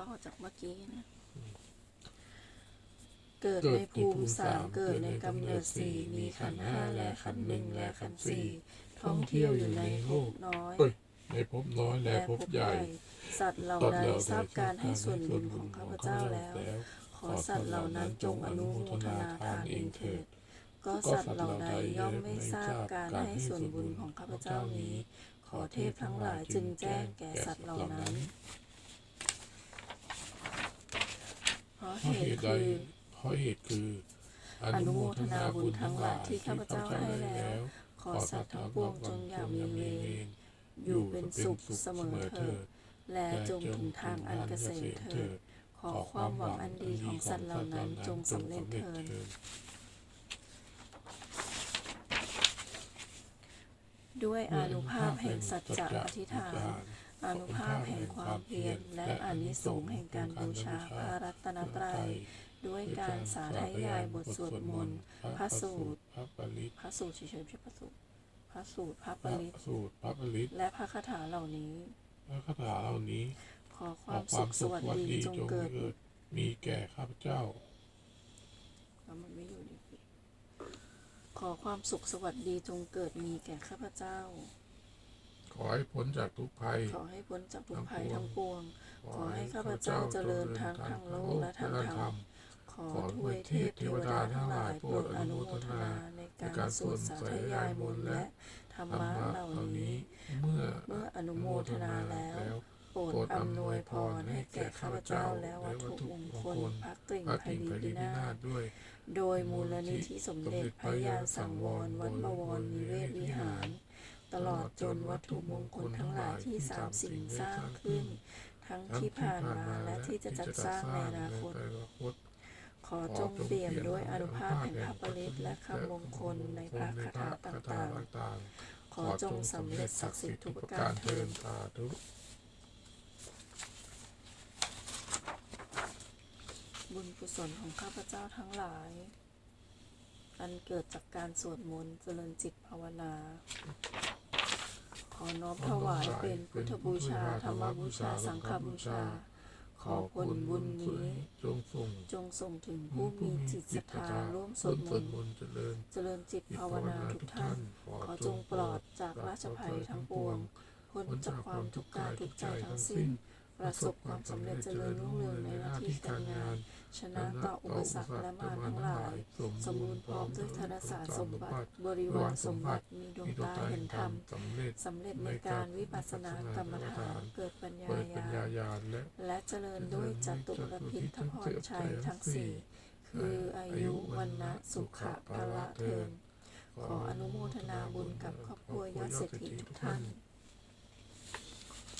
ต่อจากเมื่อกี้นะเกิดในภูมิสามเกิดในกำเนิดสี่มีขันธ์ห้าและขันธ์หนึ่งและขันธ์สี่ท่องเที่ยวอยู่ในภพน้อยเอ้ยในภพน้อยและภพใหญ่ สัตว์เหล่าตัดใดแล้วทราบการให้ส่วนบุญของข้าพเจ้าแล้ว ขอสัตว์เหล่านั้นจงอนุโมทนาทานเองเถิด ก็สัตว์เหล่าใดย่อมไม่ทราบการให้ส่วนบุญของข้าพเจ้านี้ ขอเทพทั้งหลายจึงแจ้งแก่สัตว์เหล่านั้น เพราะเหตุใดคือเพราะเหตุคือ อนุโมทนาบุญทั้งหลายที่ข้าพเจ้าให้แล้ว ขอสัตว์ทั้งปวงจงอย่ามีเวรอยู่เป็นสุขเสมอเถิดและจงถึงทางอันเกษมเถิดขอความหวังอันดีของสัตว์เหล่านั้นจงสำเร็จเถิดด้วยอนุภาพแห่งสัจจะอธิษฐาน อนุภาพแห่งความเพียรและอานิสงส์แห่งการบูชาพระรัตนตรัย ด้วยการสาธยายบทสวดมนต์พระสูตร พระปริตพระสูตรเฉยๆไม่ใช่พระสูตร พระสูตรพระปพระริตสูตรพระปริตและพระคาถาเหล่านี้ พระคาถาเหล่านี้ ขอคขวามควาสุมขสสุขวัสสวัสดีดีจงจงเกิดเกิด มีแก่ข้าพเจ้า แล้วมันไม่อยู่ดีขอความสุขสวัสดีจงเกิดมีแก่ข้าพเจ้า อให้พ้นจากทุกภัย ขอให้พ้นจากทุกภัยทั้งปวง ขอให้ข้าพเจ้าเจริญทางทางโลกและทางธรรม ขอทวยเทพเทวดาทั้งหลายโปรดอนุโมทนาในการสวดสาธยายมนต์และธรรธรรมะมะเหล่าเหล่านี้นี้ เมื่อเมื่ออนุโมทนาแล้วโปรดอำนวยพรให้แก่ข้าพเจ้าและวัตถุมงคลพระกริ่งพระไพกิ่งรีไพรีพิพินานาศศด้วย โดยมูลนิธิสมเด็จพระยาสังวรวัดบวรนิเวศวิหารต ลอดจนวัตถุมงคลทั้งหลายที่สามสิ่งสร้างขึ้น ทั้งที่ผ่านมาและที่จะจัดสร้างในอนาคต ขอจงเปี่ยมด้วยอนุภาพแห่งพระปริตและคำมงคลในพระคาถาต่างๆ ขอจงสำเร็จศักดิ์สิทธิ์ทุกประการเทินสาธุบุญกุศลของข้าพเจ้าทั้งหลาย อันเกิดจากการสวดมนต์เจริญจิตภาวนา น้อมถวายเป็นพุทธบูชาธรรมบูชาสังฆบูชา ขอผลบุญนี้จงส่งจงส่งถึงผู้มีจิตศรัทธาร่วมสวดมนต์นต์เจริญเจริญจิตภาวนาทุกท่าน ขอจงปลอดจากราชภัยทั้งปวงพ้นจากความทุกข์กายทุกข์ใจทั้งสิ้น ประสบความสำเร็จเจริญรุ่งเรืองในหน้าที่การงาน ชนะต่ออุปสรรคและมารทั้งหลาย สมบูรณ์พร้อมด้วยธนสารสมบัติ บริวารสมบัติมีดวงตาเห็นธรรมสำเร็จในการวิปัสสนากรรมฐาน เกิดปัญญาญาญาณและเจริญด้วยจตุรพิทพรชัยทั้งสี่คืออายุวันนะสุขะพละเทินขออนุโมทนาบุญกับครอบครัวยอดเศรษฐีทุกท่าน